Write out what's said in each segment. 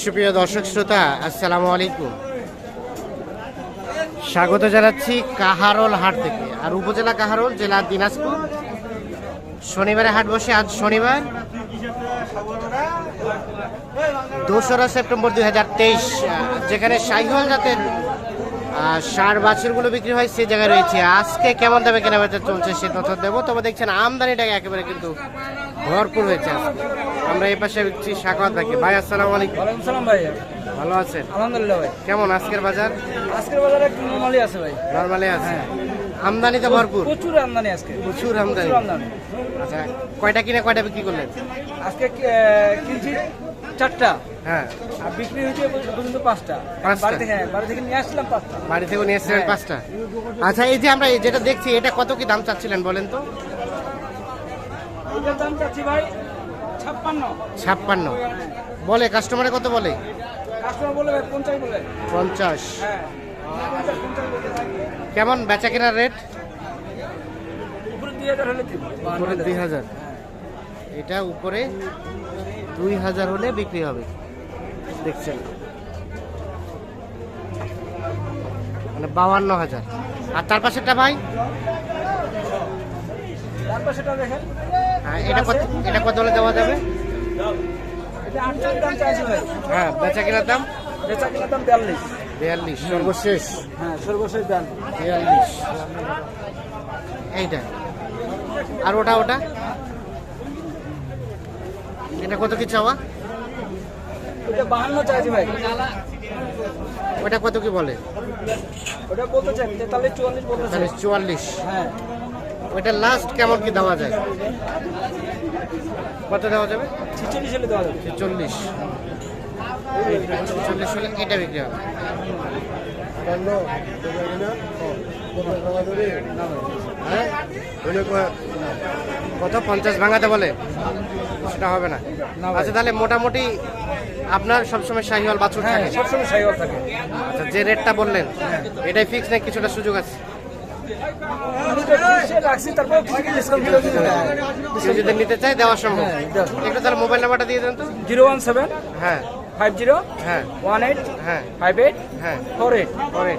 সুপ্রিয় দর্শক শ্রোতা, আসসালামু আলাইকুম। স্বাগত জানাচ্ছি কাহারোল হাট থেকে, আর উপজেলা কাহারোল, জেলা দিনাজপুর। শনিবারে হাট বসে, আজ শনিবার। দোসরা সেপ্টেম্বর দুই হাজার তেইশ যেখানে সাইহল জাতের সার বাছুরগুলো বিক্রি হয়, সেই জায়গায় রয়েছে। আজকে কেমন দামে কেনাবেচা চলছে সে তথ্য দেবো, তবে দেখছেন আমদানিটাকে একেবারে কিন্তু ভরপুর হয়েছে আজকে। আমরা এই পাশে দেখছি সাকাত ভাইকে। ভাই আসসালামু আলাইকুম। সালাম ভাই ভালো আছেন? আলহামদুলিল্লাহ ভাই। কেমন আজকের বাজার? আজকের বাজারে একটু নর্মালি আছে ভাই। নর্মালি আছে? আমদানি তো ভরপুর? প্রচুর আমদানি আজকে। প্রচুর আমদানি। আচ্ছা কয়টা কিনে কয়টা বিক্রি করলেন? আজকে কিনছি চারটা। হ্যাঁ। আর বিক্রি হয়েছে পর্যন্ত পাঁচটা। পাঁচটা? বাড়ি থেকে হ্যাঁ, বাড়ি থেকে নিয়ে আসলাম পাঁচটা। বাড়ি থেকে নিয়ে এসেছিলেন হ্যাঁ। পাঁচটা? আচ্ছা এই যে আমরা যেটা দেখছি এটা কত কি দাম চাচ্ছিলেন বলেন তো? এটার দাম চাচ্ছি ভাই ছাপ্পান্ন। ছাপ্পান্ন। বলে কাস্টমারে কত বলে? কাস্টমার বলে পঞ্চাশ বলে। পঞ্চাশ। হ্যাঁ কেমন বেচা কেনার রেট দুই হাজার উপরে দুই হাজার। এটা উপরে দুই হাজার হলে বিক্রি হবে। দেখছেন? মানে বাউান্ন হাজার। আর তার পাশেরটা ভাই তারপর সেটা দেখেন হ্যাঁ এটা কত এটা কত হলে দেওয়া যাবে? হ্যাঁ বেচা কেনার দাম বেচা কিনার দাম? বিয়াল্লিশ। বিয়াল্লিশ সর্বশেষ। হ্যাঁ সর্বশেষ দাম। বিয়াল্লিশ। এইটা। আর ওটা ওটা? এটা কত কি চাওয়া? ওটা বাহান্ন চাইছি ভাই। ওটা কত কি বলে? ওটা বলতে চাই তেতাল্লিশ চুয়াল্লিশ বলতে চুয়াল্লিশ। হ্যাঁ। ওইটা লাস্ট কেমন কি দেওয়া যায়? কত দেওয়া যাবে? ছিচল্লিশ হলে দেওয়া যাবে। হলে এটা বিক্রি হবে। হ্যাঁ? কত? পঞ্চাশ ভাঙাতে বলে। সেটা হবে না। আচ্ছা তাহলে মোটামুটি আপনার সবসময় শাহিওয়াল বাছুর হ্যাঁ থাকে? সবসময় সাইবার থাকে। আচ্ছা যে রেটটা বললেন এটাই ফিক্স নাকি কিছুটা সুযোগ আছে? কেউ যদি নিতে চায় দেওয়া সম্ভব। হ্যাঁ, একটু তাহলে মোবাইল নাম্বারটা দিয়ে দেন তো। জিরো ওয়ান সেভেন হ্যাঁ। ফাইভ জিরো হ্যাঁ। ওয়ান এইট হ্যাঁ। ফাইভ এইট হ্যাঁ। Four eight. পরে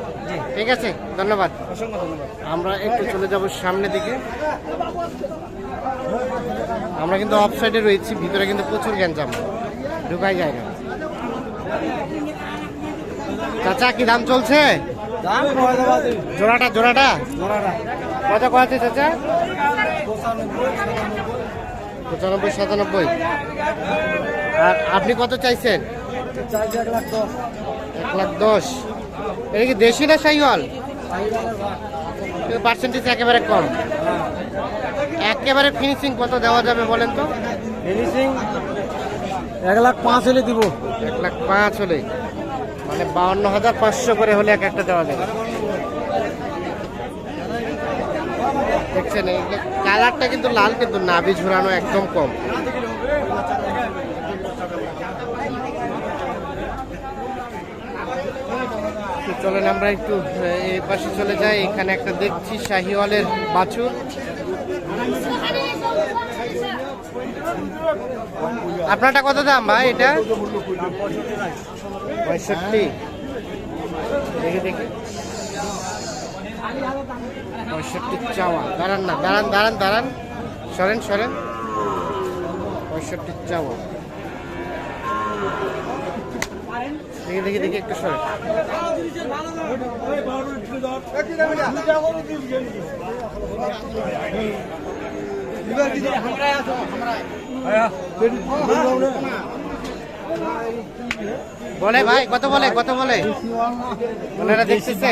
ঠিক আছে ধন্যবাদ। অসংখ্য ধন্যবাদ। আমরা একটু চলে যাব সামনের দিকে। আমরা কিন্তু অফ সাইডে রয়েছি ভিতরে কিন্তু প্রচুর গ্যাঞ্জাম। ঢুকাই যায় না। চাচা কি দাম চলছে? জোড়াটা জোড়াটা? কত কত আছে চাচা? পঁচানব্বই সাতানব্বই। আর আপনি কত চাইছেন? এক লাখ দশ। এক লাখ দশ। এটা কি দেশি না সাইওয়াল? পার্সেন্টেজ একেবারে কম। একেবারে ফিনিশিং কত দেওয়া যাবে বলেন তো? ফিনিশিং এক লাখ পাঁচ হলে দিব। এক লাখ পাঁচ হলে মানে বাউন্ন হাজার পাঁচশো করে হলে এক একটা দেওয়া যাবে। দেখছেন কালারটা কিন্তু লাল, কিন্তু নাভি ঝুরানো একদম কম। চলেন আমরা একটু এই পাশে চলে যাই। এখানে একটা দেখছি শাহিওয়ালের বাছুর। আপনারটা কত দাম ভাই এটা? পঁয়ষট্টি। দেখি দেখি। পঁয়ষট্টি চাওয়া। দাঁড়ান না দাঁড়ান দাঁড়ান দাঁড়ান। সরেন সরেন। পঁয়ষট্টি চাওয়া। দেখি দেখি দেখি একটু সরেন। বলে ভাই কত বলে কত বলে? ওনারা দেখতেছে?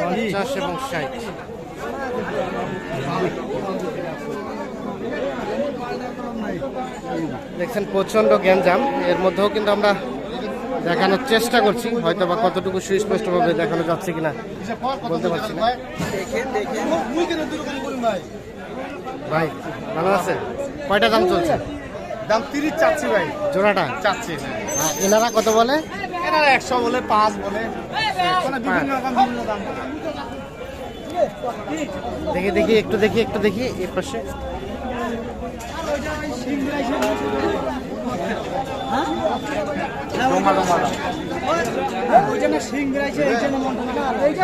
পঞ্চাশ এবং ষাট। দেখছেন প্রচণ্ড গ্যাঞ্জাম। এর মধ্যেও কিন্তু আমরা দেখানোর চেষ্টা করছি হয়তো বা কতটুকু সুস্পষ্টভাবে দেখানো যাচ্ছে কিনা বলতে পারছি না। ভাই ভালো আছে কয়টা দাম চলছে? দাম তিরিশ চাচ্ছি ভাই। জোড়াটা? চাচ্ছি। আর এনারা কত বলে? এরা একশো বলে পাঁচ বলে। মানে বিভিন্ন রকম বিভিন্ন দাম। দেখি দেখি একটু দেখি একটু দেখি এই পাশে।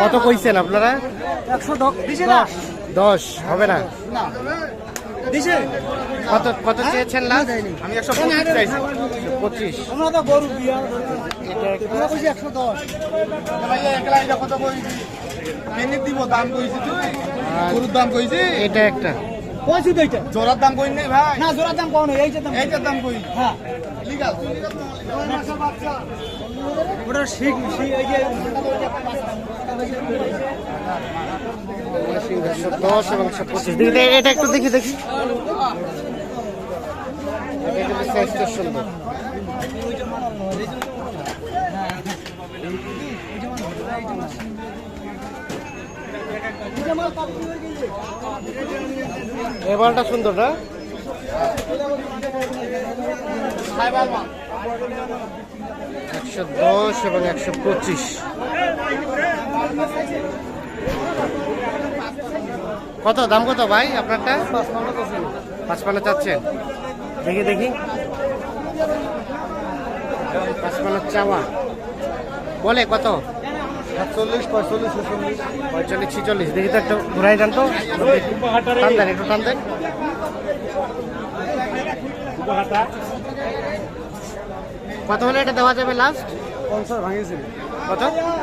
কত কইছেন আপনারা? দশ। হবে না। কত কত চেয়েছেন লাস্ট? আমি একশো পঁচিশ চাইছি। পঁচিশ। এটা একটা কইছি তো এটা জোরার দাম কই নাই ভাই। না জোরার দাম কোন এইটা দাম এইটার দাম কই? হ্যাঁ। লিগাল ওটা শিখ শিখ এই যে দশ এবং এটা দেখি দেখি। সুন্দর এবারটা সুন্দর না? একশো দশ এবং একশো পঁচিশ। কত? দাম কত ভাই আপনারটা? পাঁচপান্ন চাচ্ছেন। দেখি দেখি। পাঁচপান্ন চাওয়া। বলে কত? সাতচল্লিশ পঁয়তাল্লিশ ছেচল্লিশ। পঁয়তাল্লিশ ছিচল্লিশ। দেখি তো একটু ঘুরাই তো। টান দেন একটু টান দেন। কত হলে এটা দেওয়া যাবে লাস্ট পঞ্চাশ ভাঙিয়েছিল কত?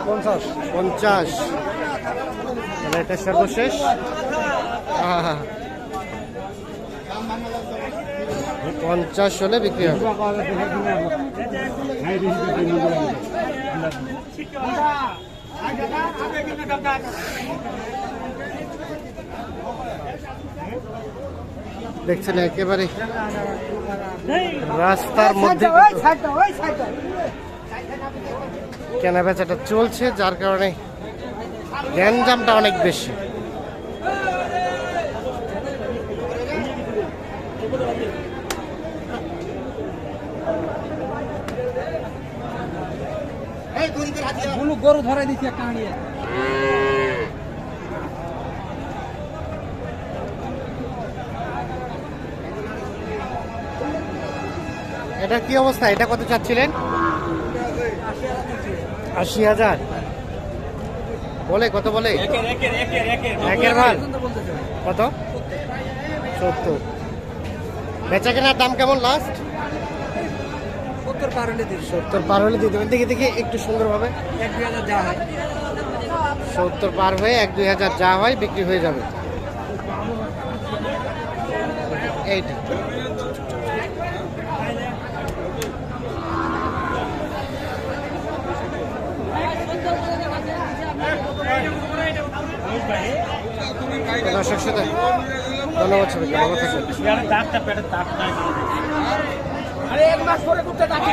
পঞ্চাশ। পঞ্চাশ। এটা সর্বশেষ। পঞ্চাশ হলে বিক্রি হবে দেখছেন একেবারে রাস্তার মধ্যে কেনা বেচাটা চলছে যার কারণে গ্যাঞ্জামটা অনেক বেশি। গরু ধরাই দিচ্ছি একটা হাঁড়িয়ে এটা কি অবস্থা? এটা কত চাচ্ছিলেন? আশি হাজার। বলে, কত বলে? একের মাল কত? সত্তর। বেচা কেনার দাম কেমন লাস্ট সত্তর পার হলে দিয়ে দেবেন। দেখি দেখি, একটু সুন্দরভাবে। সত্তর পার হয়ে এক দুই হাজার যা হয় বিক্রি হয়ে যাবে। এইটা। দর্শক সাথে ধন্যবাদ সবাইকে ভালো থাকবেন। আরে এক মাস পরে করতে থাকি